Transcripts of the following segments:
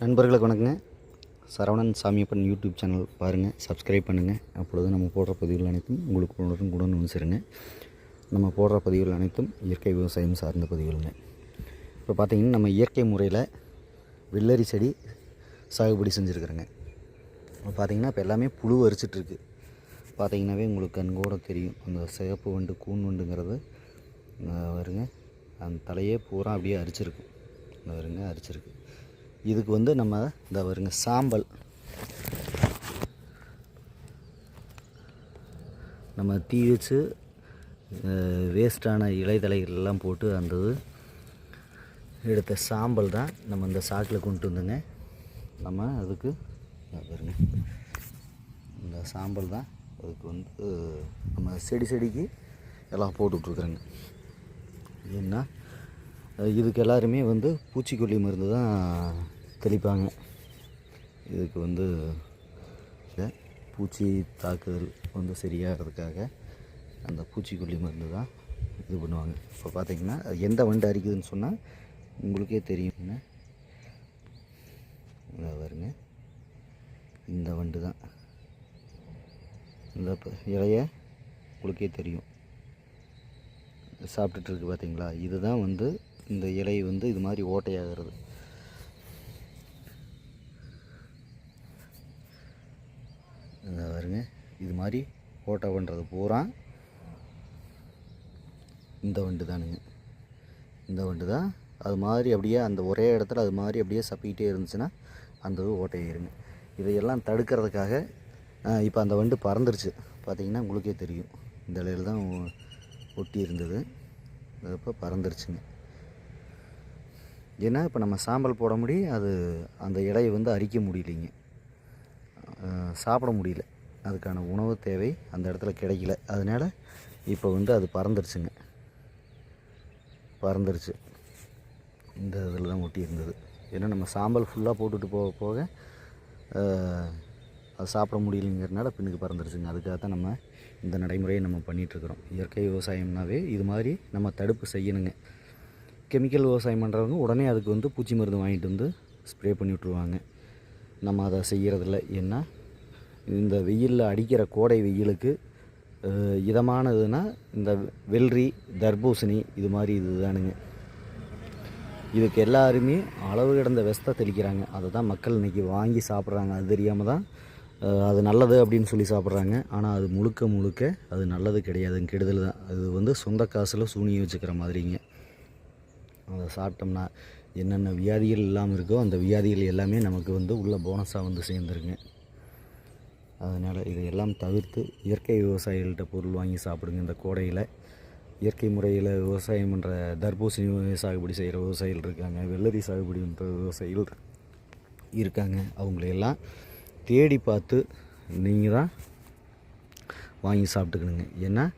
நண்பர்களுக்கு வணக்கங்க. Saravanan Samiyappan YouTube channel பாருங்கள் சப்ஸ்கிரைப் பண்ணுங்கள் அப்பொழுது நம்ம போடுற பதிவுகள் அனைத்தும் உங்களுக்கு உடனுக்குடன் கூட வந்து சேருங்க நம்ம போடுற பதிவுகள் அனைத்தும் இயற்கை விவசாயம் சார்ந்த பதிவுகளுங்க. இப்போ பார்த்தீங்கன்னா நம்ம இயற்கை முறையில் வெள்ளரி செடி சாகுபடி செஞ்சுருக்குறேங்க. இப்போ பார்த்தீங்கன்னா இப்போ எல்லாமே புழு அரிச்சிட்ருக்கு பார்த்தீங்கன்னாவே உங்களுக்கு கண்கூட தெரியும். அந்த சிகப்பு வண்டு கூன் வண்டுங்கிறது வருங்க. அந்த தலையே பூரா அப்படியே அரிச்சிருக்கும். வருங்க அரிச்சிருக்கு. இதுக்கு வந்து நம்ம இந்த வருங்க சாம்பல். நம்ம தீ வச்சு வேஸ்டான இலைதலைகள்லாம் போட்டு அந்த எடுத்த சாம்பல் தான் நம்ம இந்த சாக்கில் கொண்டு வந்துங்க. நம்ம அதுக்கு பாருங்க இந்த சாம்பல் தான் அதுக்கு வந்து நம்ம செடி செடிக்கு எல்லாம் போட்டுட்ருக்குறேங்க ஏன்னா இதுக்கு எல்லாருமே வந்து பூச்சிக்கொல்லி மருந்து தான் தெளிப்பாங்க. இதுக்கு வந்து இந்த பூச்சி தாக்குதல் வந்து சரியாகிறதுக்காக அந்த பூச்சிக்கொல்லி மருந்து தான் இது பண்ணுவாங்க. இப்போ பார்த்திங்கன்னா அது எந்த வண்டு அரிக்குதுன்னு சொன்னால் உங்களுக்கே தெரியுங்க வருங்க பாருங்க. இந்த வண்டு தான். இந்த இலைய உங்களுக்கே தெரியும். சாப்பிட்டுட்டு இருக்கு பார்த்தீங்களா இதுதான் வந்து இந்த இலை வந்து இது மாதிரி ஓட்டையாகிறது இந்த பாருங்க இது மாதிரி ஓட்டை பண்ணுறது பூரா இந்த வண்டு தானுங்க. இந்த வண்டு தான் அது மாதிரி அப்படியே அந்த ஒரே இடத்துல அது மாதிரி அப்படியே சப்பிக்கிட்டே இருந்துச்சுன்னா அந்த ஓட்டையிருங்க இதையெல்லாம் தடுக்கிறதுக்காக இப்போ அந்த வண்டு பறந்துருச்சு. பார்த்தீங்கன்னா உங்களுக்கே தெரியும். இந்த இலையில் தான் ஒட்டி இருந்தது. இப்போ பறந்துருச்சுங்க. ஏன்னா இப்போ நம்ம சாம்பல் போட முடியும் அது அந்த இலையை வந்து அரிக்க முடியலைங்க. சாப்பிட முடியல. அதுக்கான உணவு தேவை அந்த இடத்துல கிடைக்கல. அதனால் இப்போ வந்து அது பறந்துருச்சுங்க. பறந்துருச்சு. இந்த இதில் தான் ஒட்டி இருந்தது. ஏன்னா நம்ம சாம்பல் ஃபுல்லாக போட்டுட்டு போக போக அது சாப்பிட முடியலைங்கிறனால பின்னுக்கு பறந்துருச்சுங்க. அதுக்காக தான் நம்ம இந்த நடைமுறையை நம்ம பண்ணிகிட்ருக்குறோம் இயற்கை விவசாயம்னாவே இது மாதிரி நம்ம தடுப்பு செய்யணுங்க. கெமிக்கல் விவசாயம் பண்ணுறவங்க உடனே அதுக்கு வந்து பூச்சி மருந்து வாங்கிட்டு வந்து ஸ்ப்ரே பண்ணி விட்ருவாங்க நம்ம அதை செய்கிறதில்ல ஏன்னா இந்த வெயிலில் அடிக்கிற கோடை வெயிலுக்கு இதமானதுன்னா இந்த வெள்ளரி தர்பூசணி இது மாதிரி இதுதானுங்க. இதுக்கு எல்லாருமே அளவு கிடந்த வெஸ்தை தெளிக்கிறாங்க. அதை தான் மக்கள் இன்றைக்கி வாங்கி சாப்பிட்றாங்க. அது தெரியாமல் தான் அது நல்லது அப்படின்னு சொல்லி சாப்பிட்றாங்க. ஆனால் அது முழுக்க முழுக்க அது நல்லது கிடையாதுங்க கெடுதல் தான். அது வந்து சொந்த காசில் சூனியம் வச்சுக்கிற மாதிரிங்க. அதை சாப்பிட்டோம்னா என்னென்ன வியாதிகள் இல்லாமல் இருக்கோ அந்த வியாதிகள் எல்லாமே நமக்கு வந்து உள்ள போனஸாக வந்து சேர்ந்துருங்க. அதனால் இதையெல்லாம் தவிர்த்து இயற்கை விவசாயிகள்கிட்ட பொருள் வாங்கி சாப்பிடுங்க இந்த கோடையில். இயற்கை முறையில் விவசாயம் பண்ணுற தர்பூசணி சாகுபடி செய்கிற விவசாயிகள் இருக்காங்க வெள்ளரி சாகுபடி பண்ணுற விவசாயிகள் இருக்காங்க. அவங்களையெல்லாம் தேடி பார்த்து நீங்கள் தான் வாங்கி சாப்பிட்டுக்கணுங்க. ஏன்னா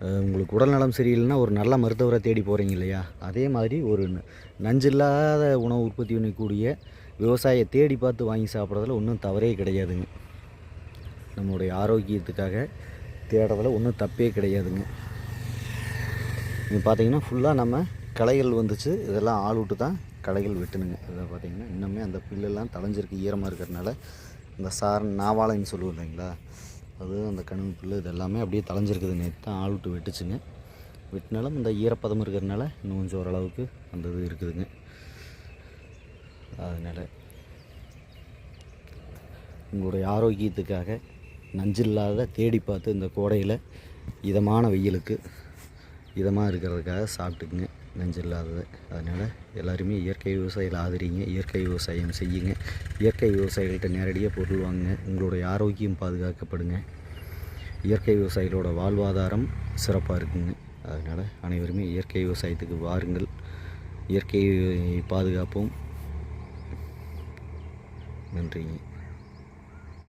உங்களுக்கு உடல்நலம் சரியில்லைன்னா ஒரு நல்ல மருத்துவரை தேடி போகிறீங்க இல்லையா? அதே மாதிரி ஒரு ந- நஞ்சில்லாத உணவு உற்பத்தி பண்ணக்கூடிய விவசாயியை தேடி பார்த்து வாங்கி சாப்பிட்றதுல ஒன்றும் தவறே கிடையாதுங்க. நம்மளுடைய ஆரோக்கியத்துக்காக தேடுறதில் ஒன்றும் தப்பே கிடையாதுங்க. இது பார்த்தீங்கன்னா ஃபுல்லாக நம்ம களைகள் வந்துச்சு. இதெல்லாம் ஆள் விட்டு தான் களைகள் வெட்டணுங்க இதை பார்த்தீங்கன்னா இன்னுமே அந்த புல்லெல்லாம் தலைஞ்சிருக்கு ஈரமாக இருக்கிறதுனால இந்த சார் நாவாழைன்னு சொல்லுவோம் இல்லைங்களா? அது அந்த கணுவு புல் இது எல்லாமே அப்படியே தலைஞ்சிருக்குது நேற்று தான் ஆள் விட்டு வெட்டுச்சுங்க. வெட்டினாலும் இந்த ஈரப்பதம் இருக்கிறதுனால இன்னும் கொஞ்சம் ஓரளவுக்கு அந்த இது இருக்குதுங்க. அதனால் உங்களுடைய ஆரோக்கியத்துக்காக நஞ்சில்லாத தேடி பார்த்து இந்த கோடையில் இதமான வெயிலுக்கு இதமாக இருக்கிறதுக்காக சாப்பிட்டுக்குங்க. நஞ்சில்லாதது. அதனால் எல்லாருமே இயற்கை விவசாயிகள் ஆதரிங்க. இயற்கை விவசாயம் செய்யுங்க. இயற்கை விவசாயிகள்கிட்ட நேரடியாக பொருள் வாங்குங்க. உங்களுடைய ஆரோக்கியம் பாதுகாக்கப்படுங்க. இயற்கை விவசாயிகளோட வாழ்வாதாரம் சிறப்பாக இருக்குங்க. அதனால் அனைவருமே இயற்கை விவசாயத்துக்கு வாருங்கள். இயற்கையை பாதுகாப்போம். நன்றிங்க.